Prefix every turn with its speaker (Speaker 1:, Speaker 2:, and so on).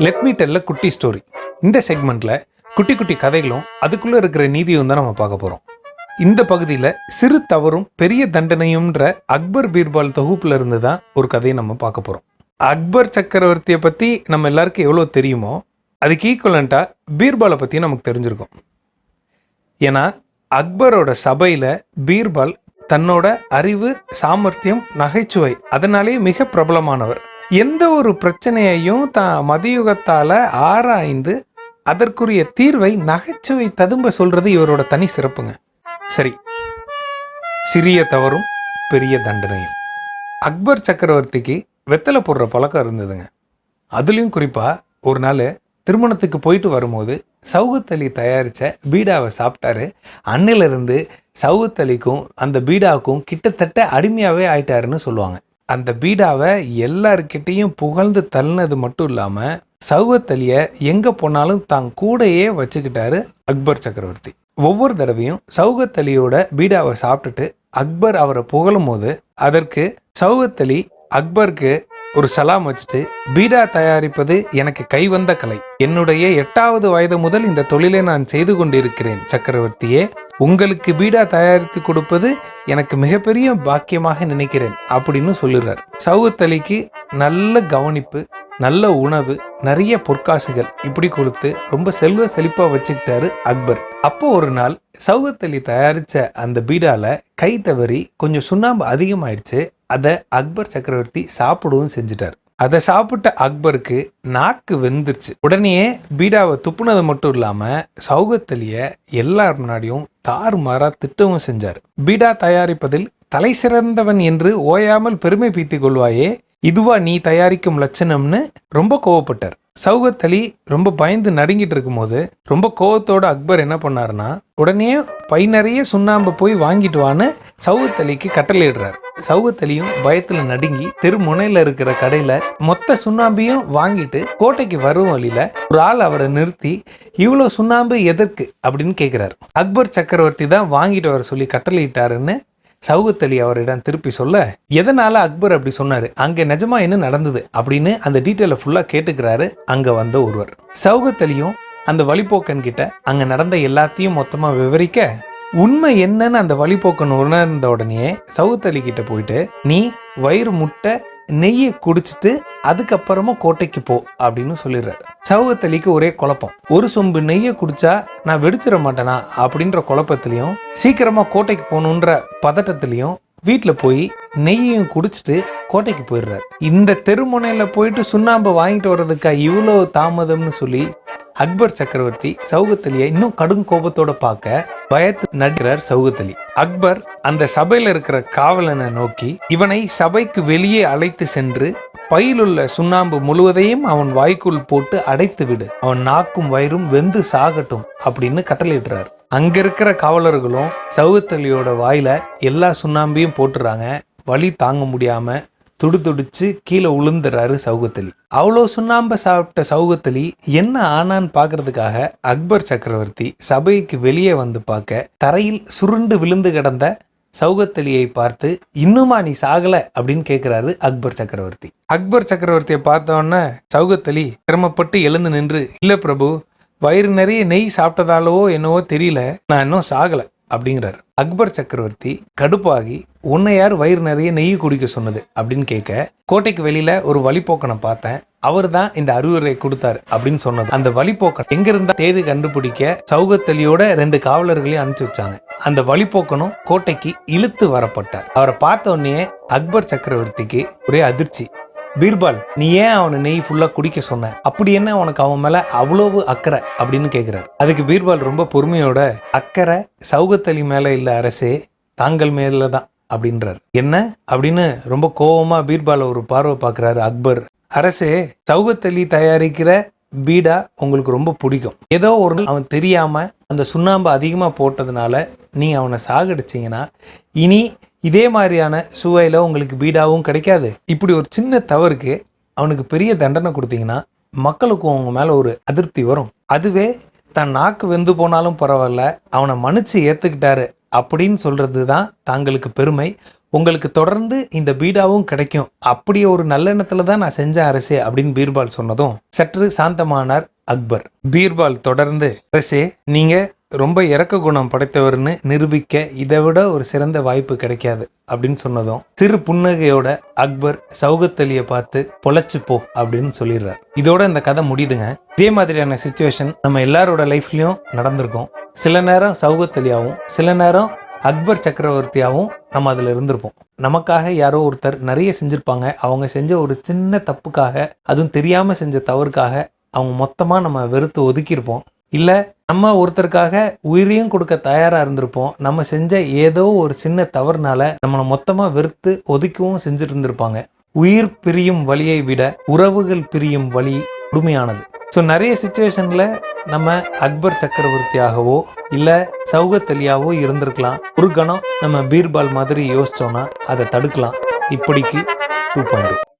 Speaker 1: Let me டெல்ல குட்டி story இந்த செக்மெண்ட்டில் குட்டி குட்டி கதைகளும் அதுக்குள்ளே இருக்கிற நீதியும் தான் நம்ம பார்க்க போகிறோம் இந்த பகுதியில் சிறு தவறும் பெரிய தண்டனையும்ன்ற அக்பர் பீர்பால் தொகுப்பில் இருந்து தான் ஒரு கதையை நம்ம பார்க்க போகிறோம் அக்பர் சக்கரவர்த்தியை பற்றி நம்ம எல்லாருக்கும் எவ்வளோ தெரியுமோ அதுக்கு ஈக்குவலண்ட்டாக பீர்பாலை பற்றியும் நமக்கு தெரிஞ்சிருக்கும். ஏன்னா அக்பரோட சபையில் பீர்பால் தன்னோட அறிவு சாமர்த்தியம் நகைச்சுவை அதனாலே மிக பிரபலமானவர். எந்த ஒரு பிரச்சனையையும் தான் மதியுகத்தால் ஆராய்ந்து அதற்குரிய தீர்வை நகைச்சுவை ததும்ப சொல்றது இவரோட தனி சிறப்புங்க. சரி சிறிய தவறும் பெரிய தண்டனையும். அக்பர் சக்கரவர்த்திக்கு வெத்தலை போடுற பழக்கம் இருந்ததுங்க. அதுலேயும் குறிப்பாக ஒரு நாள் திருமணத்துக்கு போயிட்டு வரும்போது சவுகத் தயாரித்த பீடாவை சாப்பிட்டாரு. அன்னிலிருந்து சவுகத்தலிக்கும் அந்த பீடாவுக்கும் கிட்டத்தட்ட அடிமையாகவே ஆயிட்டாருன்னு சொல்லுவாங்க. அந்த பீடாவை எல்லாருக்கிட்டேயும் புகழ்ந்து தள்ளினது மட்டும் இல்லாமல் சவுகத் அலியை எங்கே போனாலும் தான் கூடையே வச்சுக்கிட்டாரு அக்பர் சக்கரவர்த்தி. ஒவ்வொரு தடவையும் சவுகத் அலியோட பீடாவை சாப்பிட்டுட்டு அக்பர் அவரை புகழும் போது அதற்கு சவுகத் அலி அக்பருக்கு ஒரு சலாம் வச்சுட்டு பீடா தயாரிப்பது எனக்கு கைவந்த கலை. என்னுடைய எட்டாவது வயது முதல் இந்த தொழிலை நான் செய்து கொண்டிருக்கிறேன் சக்கரவர்த்தியே. உங்களுக்கு பீடா தயாரித்து கொடுப்பது எனக்கு மிகப்பெரிய பாக்கியமாக நினைக்கிறேன் அப்படின்னு சொல்லுறார். சவுகத் அலிக்கு நல்ல கவனிப்பு நல்ல உணவு நிறைய பொற்காசுகள் இப்படி கொடுத்து ரொம்ப செல்வ செழிப்பாக வச்சுக்கிட்டாரு அக்பர். அப்போ ஒரு நாள் சவுகத் அலி அந்த பீடாவில் கை தவறி கொஞ்சம் சுண்ணாம்பு அதிகமாயிடுச்சு. அதை அக்பர் சக்கரவர்த்தி சாப்பிடவும் செஞ்சுட்டார். அதை சாப்பிட்ட அக்பருக்கு நாக்கு வெந்துருச்சு. உடனே பீடாவை துப்புனது மட்டும் இல்லாமல் சவுகத் எல்லார் முன்னாடியும் தாறுமாறா திட்டவும் செஞ்சார். பீடா தயாரிப்பதில் தலை சிறந்தவன் என்று ஓயாமல் பெருமை பீத்திக் கொள்வாயே இதுவா நீ தயாரிக்கும் லட்சணம்னு ரொம்ப கோவப்பட்டார். சௌகத் அலி ரொம்ப பயந்து நடுங்கிட்டு இருக்கும்போது ரொம்ப கோவத்தோட அக்பர் என்ன பண்ணாருன்னா உடனே பை நிறைய சுண்ணாம்பு போய் வாங்கிட்டு வான்னு சௌகத் அலிக்கு கட்டளையிடுறார். சௌகத் அலியும் பயத்துல நடுங்கி தெரு முனையில் இருக்கிற கடையில மொத்த சுண்ணாம்பையும் வாங்கிட்டு கோட்டைக்கு வரும் வழியில ஒரு ஆள் அவரை நிறுத்தி இவ்வளோ சுண்ணாம்பு எதற்கு? அப்படின்னு கேட்குறாரு அக்பர் சக்கரவர்த்தி தான் வாங்கிட்டு வர சொல்லி கட்டளையிட்டாருன்னு சவுகத் அலி அவரிடம் திருப்பி சொல்ல எதனால அக்பர் அப்படி சொன்னாரு? அங்கே நிஜமா என்ன நடந்தது? அப்படின்னு அந்த டீட்டெயிலை ஃபுல்லாக கேட்டுக்கிறாரு அங்கே வந்த ஒருவர். சவுகத் அலியும் அந்த வழிபோக்கன் கிட்ட அங்கே நடந்த எல்லாத்தையும் மொத்தமாக விவரிக்க உண்மை என்னன்னு அந்த வழிபோக்கன் உணர்ந்த உடனே சவுத் அலி கிட்ட போயிட்டு நீ வயிறு முட்டை நெய்யை குடிச்சிட்டு அதுக்கப்புறமா கோட்டைக்கு போ அப்படின்னு சொல்லிடுறாரு. சவுகத் அலிக்கு ஒரே குழப்பம். ஒரு சொம்பு நெய்யை குடிச்சா நான் வெடிச்சிட மாட்டேனா அப்படின்ற குழப்பத்திலையும் சீக்கிரமா கோட்டைக்கு போகணுன்ற பதட்டத்திலையும் வீட்டில் போய் நெய்யையும் குடிச்சிட்டு கோட்டைக்கு போயிடுறாரு. இந்த தெருமுனையில போயிட்டு சுண்ணாம்பை வாங்கிட்டு வர்றதுக்கா இவ்வளோ தாமதம்னு சொல்லி அக்பர் சக்கரவர்த்தி சவுகத்தலியை இன்னும் கடும் கோபத்தோட பார்க்க பயத்து நடுகிறார் சவுகத்தலி அக்பர் அந்த சபையில இருக்கிற காவலனை நோக்கி இவனை சபைக்கு வெளியே அழைத்து சென்று பையிலுள்ள சுண்ணாம்பு முழுவதையும் அவன் வாய்க்குள் போட்டு அடைத்து விடு. அவன் நாக்கும் வயிறும் வெந்து சாகட்டும் அப்படின்னு கட்டளையிடுறார். அங்க இருக்கிற காவலர்களும் சவுத்தலியோட வாயில எல்லா சுண்ணாம்பையும் போட்டுறாங்க. வலி தாங்க முடியாம துடுதுடிச்சு கீழே உளுந்துறாரு சவுகத்தலி. அவ்வளோ சுண்ணாம்பை சாப்பிட்ட சவுகத்தலி என்ன ஆனான்னு பார்க்கறதுக்காக அக்பர் சக்கரவர்த்தி சபைக்கு வெளியே வந்து பார்க்க தரையில் சுருண்டு விழுந்து கிடந்த சௌகத்தலியை பார்த்து இன்னுமா நீ சாகல? அப்படின்னு கேட்கிறாரு அக்பர் சக்கரவர்த்தி. அக்பர் சக்கரவர்த்தியை பார்த்தோன்னே சௌகத்தலி சிரமப்பட்டு எழுந்து நின்று இல்லை பிரபு வயிறு நிறைய நெய் சாப்பிட்டதாலவோ என்னவோ தெரியல நான் இன்னும் சாகலை அப்படிங்கிறார். அக்பர் சக்கரவர்த்தி கடுப்பாகி உன்னை யார் வயிறு நிறைய நெய் குடிக்க சொன்னது? அப்படின்னு கேட்க கோட்டைக்கு வெளியில ஒரு வழிபோக்கனை பார்த்தேன். அவர் தான் இந்த அறிவுரை கொடுத்தாரு அப்படின்னு சொன்னது. அந்த வழிபோக்கன் எங்க இருந்தா தேடி கண்டுபிடிக்க சௌகத்தலியோட ரெண்டு காவலர்களையும் அனுப்பிச்சு வச்சாங்க. அந்த வழிபோக்கனும் கோட்டைக்கு இழுத்து வரப்பட்டார். அவரை பார்த்த உடனே அக்பர் சக்கரவர்த்திக்கு ஒரே அதிர்ச்சி. பீர்பால் நீ ஏன் அவனை நெய் ஃபுல்லா குடிக்க சொன்ன? அப்படி என்ன உனக்கு அவன் மேல அவ்வளவு அக்கறை? அப்படின்னு கேட்குறாரு அதுக்கு பீர்பால் ரொம்ப பொறுமையோட அக்கறை சௌகத்தலி மேல இல்ல அரசே தாங்கள் மேல தான் அப்படின்றார். என்ன? அப்படின்னு ரொம்ப கோவமா பீர்பால ஒரு பார்வை பார்க்குறாரு அக்பர். அரசே சவுகத்தள்ளி தயாரிக்கிற பீடா உங்களுக்கு ரொம்ப பிடிக்கும். ஏதோ ஒரு நாள் அவன் தெரியாம அந்த சுண்ணாம்பு அதிகமா போட்டதுனால நீ அவனை சாகடிச்சிங்கன்னா இனி இதே மாதிரியான சுவையில் உங்களுக்கு பீடாவும் கிடைக்காது. இப்படி ஒரு சின்ன தவறுக்கு அவனுக்கு பெரிய தண்டனை கொடுத்தீங்கன்னா மக்களுக்கும் அவங்க மேலே ஒரு அதிருப்தி வரும். அதுவே தன் நாக்கு வெந்து போனாலும் பரவாயில்ல அவனை மன்னிச்சு ஏற்றுக்கிட்டாரு அப்படின்னு சொல்கிறது தான் தாங்களுக்கு பெருமை. உங்களுக்கு தொடர்ந்து இந்த பீடாவும் கிடைக்கும். அப்படி ஒரு நல்லெண்ணத்துல தான் நான் செஞ்ச அரசே அப்படின்னு பீர்பால் சொன்னதும் சற்று சாந்தமானார் அக்பர். பீர்பால் தொடர்ந்து அரசே நீங்க ரொம்ப இறக்க குணம் படைத்தவர்னு நிரூபிக்க இதை விட ஒரு சிறந்த வாய்ப்பு கிடைக்காது அப்படின்னு சொன்னதும் சிறு புன்னகையோட அக்பர் சௌகத்தலியை பார்த்து பொழைச்சு போ அப்படின்னு சொல்லிடுறார். இதோட இந்த கதை முடியுதுங்க. இதே மாதிரியான சுச்சுவேஷன் நம்ம எல்லாரோட லைஃப்லயும் நடந்திருக்கும். சில நேரம் சௌகத்தலியாவும் சில நேரம் அக்பர் சக்கரவர்த்தியாகவும் நம்ம அதில் இருந்திருப்போம். நமக்காக யாரோ ஒருத்தர் நிறைய செஞ்சுருப்பாங்க. அவங்க செஞ்ச ஒரு சின்ன தப்புக்காக அதுவும் தெரியாமல் செஞ்ச தவறுக்காக அவங்க மொத்தமாக நம்ம வெறுத்து ஒதுக்கியிருப்போம். இல்லை நம்ம ஒருத்தருக்காக உயிரையும் கொடுக்க தயாராக இருந்திருப்போம். நம்ம செஞ்ச ஏதோ ஒரு சின்ன தவறுனால நம்மளை மொத்தமாக வெறுத்து ஒதுக்கவும் செஞ்சுட்டு இருந்திருப்பாங்க உயிர் பிரியும் வழியை விட உறவுகள் பிரியும் வழி கொடுமையானது. ஸோ நிறைய சுச்சுவேஷனில் நம்ம அக்பர் சக்கரவர்த்தியாகவோ இல்லை சௌகத்தலியாவோ இருந்திருக்கலாம். ஒரு கணம் நம்ம பீர்பால் மாதிரி யோசிச்சோன்னா அதை தடுக்கலாம். இப்படிக்கு டூ பாயிண்ட்